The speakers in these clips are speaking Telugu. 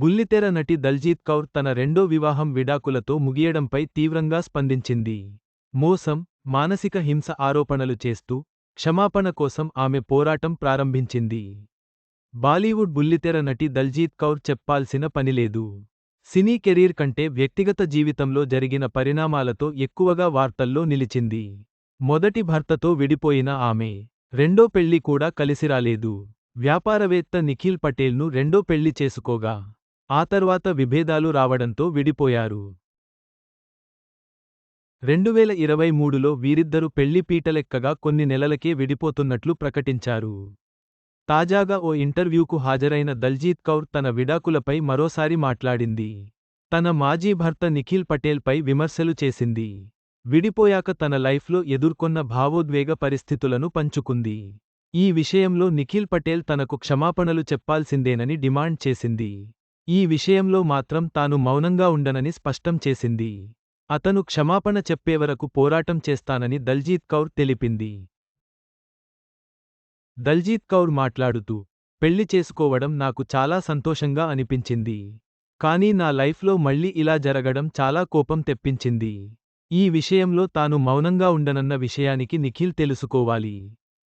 బుల్లితెర నటి దల్జీత్ కౌర్ తన రెండో వివాహం విడాకులతో ముగియడంపై తీవ్రంగా స్పందించింది. మోసం మానసిక హింస ఆరోపణలు చేస్తూ క్షమాపణ కోసం ఆమె పోరాటం ప్రారంభించింది. బాలీవుడ్ బుల్లితెర నటి దల్జీత్ కౌర్ చెప్పాల్సిన పనిలేదు. సినీ కెరీర్ కంటే వ్యక్తిగత జీవితంలో జరిగిన పరిణామాలతో ఎక్కువగా వార్తల్లో నిలిచింది. మొదటి భర్తతో విడిపోయిన ఆమె రెండో పెళ్ళి కూడా కలిసిరాలేదు వ్యాపారవేత్త నిఖిల్ పటేల్ను రెండో పెళ్ళి చేసుకోగా ఆ తర్వాత విభేదాలు రావడంతో విడిపోయారు. రెండువేల ఇరవై మూడులో వీరిద్దరు పెళ్ళి పీటలెక్కగా కొన్ని నెలలకే విడిపోతున్నట్లు ప్రకటించారు. తాజాగా ఓ ఇంటర్వ్యూకు హాజరైన దల్జీత్ కౌర్ తన విడాకులపై మరోసారి మాట్లాడింది. తన మాజీ భర్త నిఖిల్ పటేల్పై విమర్శలు చేసింది. విడిపోయాక తన లైఫ్లో ఎదుర్కొన్న భావోద్వేగ పరిస్థితులను పంచుకుంది. ఈ విషయంలో నిఖిల్ పటేల్ తనకు క్షమాపణలు చెప్పాల్సిందేనని డిమాండ్ చేసింది. ఈ విషయంలో మాత్రం తాను మౌనంగా ఉండనని స్పష్టం చేసింది. అతను క్షమాపణ చెప్పేవరకు పోరాటం చేస్తానని దల్జీత్ కౌర్ తెలిపింది. దల్జీత్ కౌర్ మాట్లాడుతూ పెళ్ళి చేసుకోవడం నాకు చాలా సంతోషంగా అనిపించింది. కానీ నా లైఫ్లో మళ్ళీ ఇలా జరగడం చాలా కోపం తెప్పించింది. ఈ విషయంలో తాను మౌనంగా ఉండనన్న విషయానికి నిఖిల్ తెలుసుకోవాలి.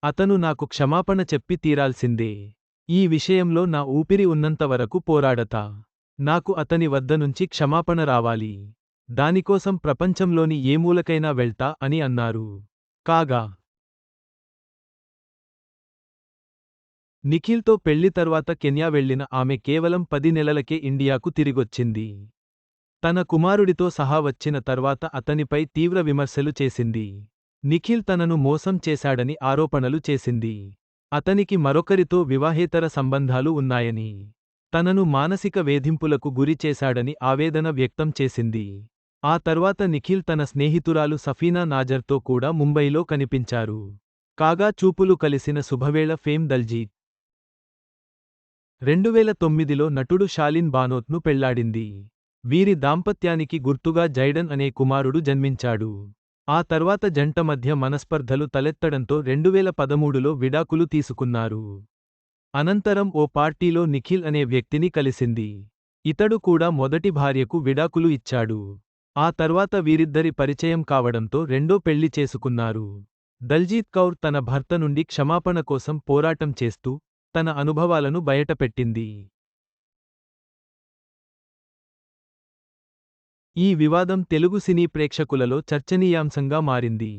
అతను నాకు క్షమాపణ చెప్పి తీరాల్సిందే. ఈ విషయంలో నా ఊపిరి ఉన్నంతవరకు పోరాడతా. నాకు అతని వద్ద నుంచి క్షమాపణ రావాలి. దానికోసం ప్రపంచంలోని ఏ మూలకైనా వెళ్తా అని అన్నారు. కాగా నిఖిల్తో పెళ్ళి తర్వాత కెన్యా వెళ్ళిన ఆమె కేవలం పది నెలలకే ఇండియాకు తిరిగొచ్చింది. తన కుమారుడితో సహా వచ్చిన తర్వాత అతనిపై తీవ్ర విమర్శలు చేసింది. నిఖిల్ తనను మోసం చేశాడని ఆరోపణలు చేసింది. అతనికి మరొకరితో వివాహేతర సంబంధాలు ఉన్నాయని తనను మానసిక వేధింపులకు గురి చేశాడని ఆవేదన వ్యక్తం చేసింది. ఆ తర్వాత నిఖిల్ తన స్నేహితురాలు సఫీనా నాజర్తో కూడా ముంబైలో కనిపించారు. కాగా చూపులు కలిసిన శుభవేళ ఫేమ్ దల్జీత్. రెండువేల తొమ్మిదిలో నటుడు షాలిన్ బానోత్ను పెళ్ళాడింది. వీరి దాంపత్యానికి గుర్తుగా జైడన్ అనే కుమారుడు జన్మించాడు. ఆ తర్వాత జంట మధ్య మనస్పర్ధలు తలెత్తడంతో రెండువేల పదమూడులో విడాకులు తీసుకున్నారు. అనంతరం ఓ పార్టీలో నిఖిల్ అనే వ్యక్తిని కలిసింది. ఇతడు కూడా మొదటి భార్యకు విడాకులు ఇచ్చాడు. ఆ తర్వాత వీరిద్దరి పరిచయం కావడంతో రెండో పెళ్ళి చేసుకున్నారు. దల్జీత్ కౌర్ తన భర్త నుండి క్షమాపణ కోసం పోరాటం చేస్తూ తన అనుభవాలను బయటపెట్టింది. ఈ వివాదం తెలుగు సినీ ప్రేక్షకులలో చర్చనీయాంశంగా మారింది.